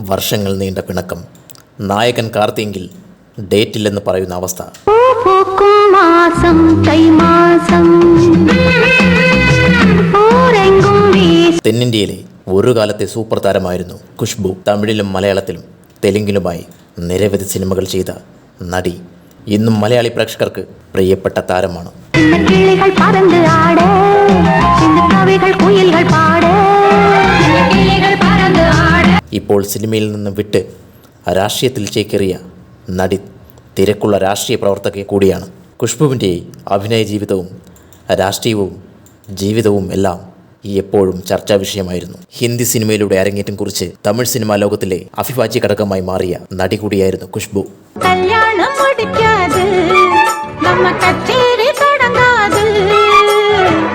വർഷങ്ങൾ നീണ്ട പിണക്കം. നായകൻ കാർത്തിയെങ്കിൽ ഡേറ്റില്ലെന്ന് പറയുന്ന അവസ്ഥ. തെന്നിന്ത്യയിലെ ഒരു കാലത്തെ സൂപ്പർ താരമായിരുന്നു ഖുഷ്ബു. തമിഴിലും മലയാളത്തിലും തെലുങ്കിലുമായി നിരവധി സിനിമകൾ ചെയ്ത നടി ഇന്നും മലയാളി പ്രേക്ഷകർക്ക് പ്രിയപ്പെട്ട താരമാണ്. ഇപ്പോൾ സിനിമയിൽ നിന്ന് വിട്ട് രാഷ്ട്രീയത്തിൽ ചേക്കേറിയ നടി തിരക്കുള്ള രാഷ്ട്രീയ പ്രവർത്തക കൂടിയാണ്. ഖുഷ്ബുവിന്റെ അഭിനയ ജീവിതവും രാഷ്ട്രീയവും ജീവിതവും എല്ലാം എപ്പോഴും ചർച്ചാ വിഷയമായിരുന്നു. ഹിന്ദി സിനിമയിലൂടെ അരങ്ങേറ്റം കുറിച്ച് തമിഴ് സിനിമാ ലോകത്തിലെ അഭിവാജ്യ ഘടകമായി മാറിയ നടി കൂടിയായിരുന്നു ഖുഷ്ബു.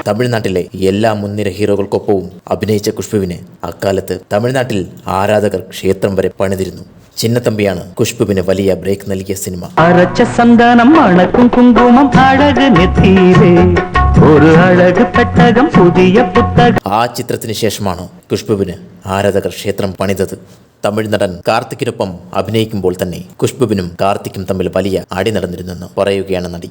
തമിഴ്നാട്ടിലെ എല്ലാ മുൻനിര ഹീറോകൾക്കൊപ്പവും അഭിനയിച്ച ഖുഷ്പുവിന് അക്കാലത്ത് തമിഴ്നാട്ടിൽ ആരാധകർ ക്ഷേത്രം വരെ പണിതിരുന്നു. ചിന്നത്തമ്പിയാണ് ഖുഷ്പുവിന് വലിയ ബ്രേക്ക് നൽകിയ സിനിമ. അരച്ച സന്താനം അണക്കും കുങ്കുമം ഒരു അഴക് പെട്ടകം പുതിയ പുത്തകം. ആ ചിത്രത്തിന് ശേഷമാണ് ഖുഷ്പുവിന് ആരാധകർ ക്ഷേത്രം പണിതത്. തമിഴ് നടൻ കാർത്തിക്കിനൊപ്പം അഭിനയിക്കുമ്പോൾ തന്നെ ഖുഷ്ബുവിനും കാർത്തിക്കും തമ്മിൽ വലിയ അടി നടന്നിരുന്നെന്ന് പറയുകയാണ് നടി.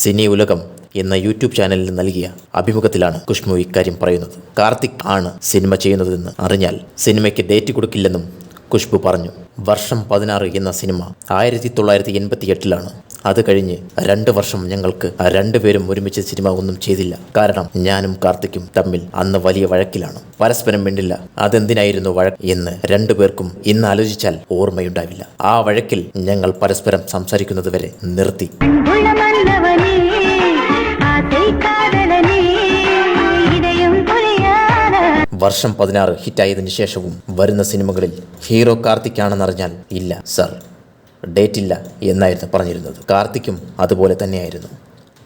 സിനി ഉലകം എന്ന യൂട്യൂബ് ചാനലിൽ നൽകിയ അഭിമുഖത്തിലാണ് ഖുഷ്ബു ഇക്കാര്യം പറയുന്നത്. കാർത്തിക് ആണ് സിനിമ ചെയ്യുന്നതെന്ന് അറിഞ്ഞാൽ സിനിമയ്ക്ക് ഡേറ്റ് കൊടുക്കില്ലെന്നും ഖുഷ്ബു പറഞ്ഞു. വർഷം പതിനാറ് എന്ന സിനിമ ആയിരത്തി തൊള്ളായിരത്തി എൺപത്തി എട്ടിലാണ് അത് കഴിഞ്ഞ് രണ്ട് വർഷം ഞങ്ങൾക്ക് രണ്ടുപേരും ഒരുമിച്ച് സിനിമ ഒന്നും ചെയ്തില്ല. കാരണം ഞാനും കാർത്തിക്കും തമ്മിൽ അന്ന് വലിയ വഴക്കിലാണ്. പരസ്പരം മിണ്ടില്ല. അതെന്തിനായിരുന്നു വഴക്ക് എന്ന് രണ്ടുപേർക്കും ഇന്ന് ആലോചിച്ചാൽ ഓർമ്മയുണ്ടാവില്ല. ആ വഴക്കിൽ ഞങ്ങൾ പരസ്പരം സംസാരിക്കുന്നത് വരെ നിർത്തി. വർഷം പതിനാറ് ഹിറ്റായതിനു ശേഷവും വരുന്ന സിനിമകളിൽ ഹീറോ കാർത്തിക്കാണെന്നറിഞ്ഞാൽ ഇല്ല സർ. ഡേറ്റില്ല എന്നായിരുന്നു പറഞ്ഞിരുന്നത്. കാർത്തിക്കും അതുപോലെ തന്നെയായിരുന്നു.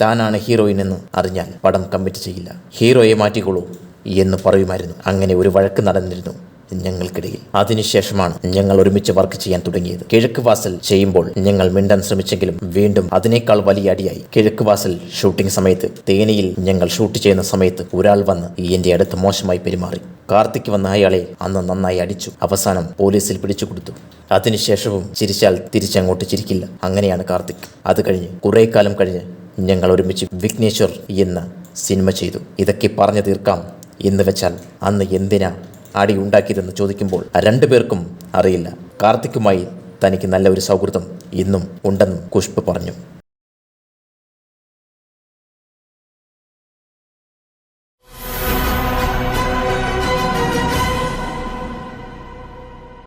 താനാണ് ഹീറോയിൻ എന്ന് അറിഞ്ഞാൽ പടം കമ്മിറ്റ് ചെയ്യില്ല. ഹീറോയെ മാറ്റിക്കോളൂ എന്ന് പറയുമായിരുന്നു. അങ്ങനെ ഒരു വഴക്ക് നടന്നിരുന്നു. ഞങ്ങൾക്കിടയിൽ അതിനുശേഷമാണ് ഞങ്ങൾ ഒരുമിച്ച് വർക്ക് ചെയ്യാൻ തുടങ്ങിയത്. കിഴക്ക് വാസൽ ചെയ്യുമ്പോൾ ഞങ്ങൾ മിണ്ടാൻ ശ്രമിച്ചെങ്കിലും വീണ്ടും അതിനേക്കാൾ വലിയ അടിയായി. കിഴക്ക് വാസൽ ഷൂട്ടിംഗ് സമയത്ത് തേനിയിൽ ഞങ്ങൾ ഷൂട്ട് ചെയ്യുന്ന സമയത്ത് ഒരാൾ വന്ന് എന്റെ അടുത്ത് മോശമായി പെരുമാറി. കാർത്തിക് വന്ന അയാളെ അന്ന് നന്നായി അടിച്ചു. അവസാനം പോലീസിൽ പിടിച്ചു കൊടുത്തു. അതിനുശേഷവും ചിരിച്ചാൽ തിരിച്ചങ്ങോട്ട് ചിരിക്കില്ല. അങ്ങനെയാണ് കാർത്തിക്. അത് കഴിഞ്ഞ് കുറേ കാലം കഴിഞ്ഞ് ഞങ്ങൾ ഒരുമിച്ച് വിഘ്നേശ്വർ എന്ന സിനിമ ചെയ്തു. ഇതൊക്കെ പറഞ്ഞു തീർക്കാം. എന്ന് വെച്ചാൽ അന്ന് എന്തിനാ അടി ഉണ്ടാക്കിയതെന്ന് ചോദിക്കുമ്പോൾ രണ്ടുപേർക്കും അറിയില്ല. കാർത്തിക്കുമായി തനിക്ക് നല്ല ഒരു സൗഹൃദം ഇന്നും ഉണ്ടെന്നും കുഷ്പ് പറഞ്ഞു.